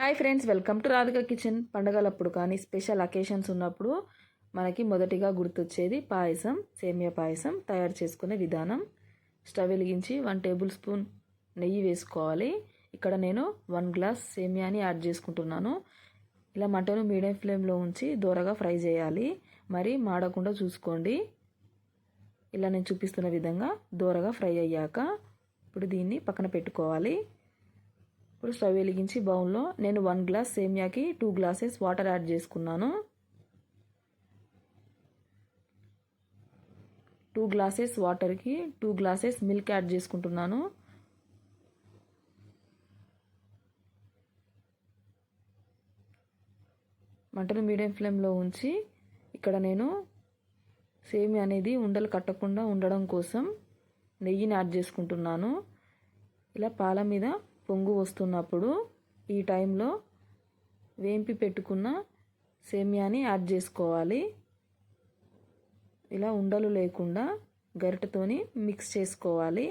Hi friends welcome to Radhika kitchen. పండగలప్పుడు కానీ special occasions ఉన్నప్పుడు మనకి మొదటిగా గుర్తొచ్చేది పాయసం సేమియా పాయసం తయారు చేసుకునే విధానం. స్టవ్ వెలిగించి వన్ టేబుల్ స్పూన్ నెయ్యి వేసుకోవాలి. ఇక్కడ నేను వన్ గ్లాస్ సేమియాని యాడ్ చేసుకుంటున్నాను. ఇలా మంటను మీడియం ఫ్లేమ్లో ఉంచి దూరగా ఫ్రై చేయాలి. మరి మాడకుండా చూసుకోండి. ఇలా నేను చూపిస్తున్న విధంగా దూరగా ఫ్రై అయ్యాక ఇప్పుడు దీన్ని పక్కన పెట్టుకోవాలి. ఇప్పుడు స్టవ్ వెలిగించి బౌల్లో నేను వన్ గ్లాస్ సేమియాకి టూ గ్లాసెస్ వాటర్ యాడ్ చేసుకున్నాను. టూ గ్లాసెస్ వాటర్కి టూ గ్లాసెస్ మిల్క్ యాడ్ చేసుకుంటున్నాను. మంటను మీడియం ఫ్లేమ్లో ఉంచి ఇక్కడ నేను సేమి అనేది ఉండలు కట్టకుండా ఉండడం కోసం నెయ్యిని యాడ్ చేసుకుంటున్నాను. ఇలా పాల మీద పొంగు వస్తున్నప్పుడు ఈ టైంలో వేంపి పెట్టుకున్న సేమియాని యాడ్ చేసుకోవాలి. ఇలా ఉండలు లేకుండా గరిటతోని మిక్స్ చేసుకోవాలి.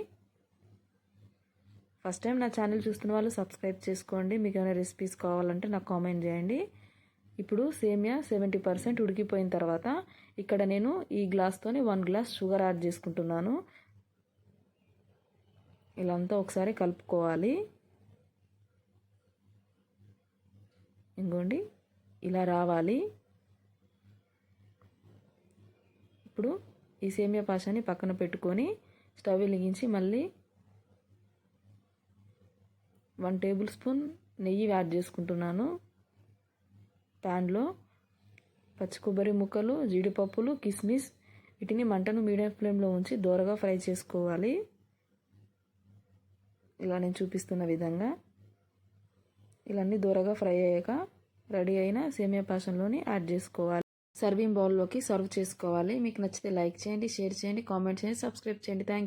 ఫస్ట్ టైం నా ఛానల్ చూస్తున్న వాళ్ళు సబ్స్క్రైబ్ చేసుకోండి. మీకు ఏమైనా రెసిపీస్ కావాలంటే నాకు కామెంట్ చేయండి. ఇప్పుడు సేమియా సెవెంటీ పర్సెంట్ ఉడికిపోయిన తర్వాత ఇక్కడ నేను ఈ గ్లాస్తోని వన్ గ్లాస్ షుగర్ యాడ్ చేసుకుంటున్నాను. ఇలా అంతా ఒకసారి కలుపుకోవాలి. ఇంకోండి ఇలా రావాలి. ఇప్పుడు ఈ సేమియా పాషాని పక్కన పెట్టుకొని స్టవ్ వెలిగించి మళ్ళీ వన్ టేబుల్ స్పూన్ నెయ్యి యాడ్ చేసుకుంటున్నాను. ప్యాన్లో పచ్చి కొబ్బరి ముక్కలు జీడిపప్పులు కిస్మిస్ వీటిని మంటను మీడియం ఫ్లేమ్లో ఉంచి దోరగా ఫ్రై చేసుకోవాలి. ఇలా నేను చూపిస్తున్న విధంగా. ఇవన్నీ దూరగా ఫ్రై అయ్యాక రెడీ అయిన సేమియా పాషన్లోని యాడ్ చేసుకోవాలి. సర్వింగ్ బౌల్లోకి సర్వ్ చేసుకోవాలి. మీకు నచ్చితే లైక్ చేయండి షేర్ చేయండి కామెంట్ చేయండి సబ్స్క్రైబ్ చేయండి. థ్యాంక్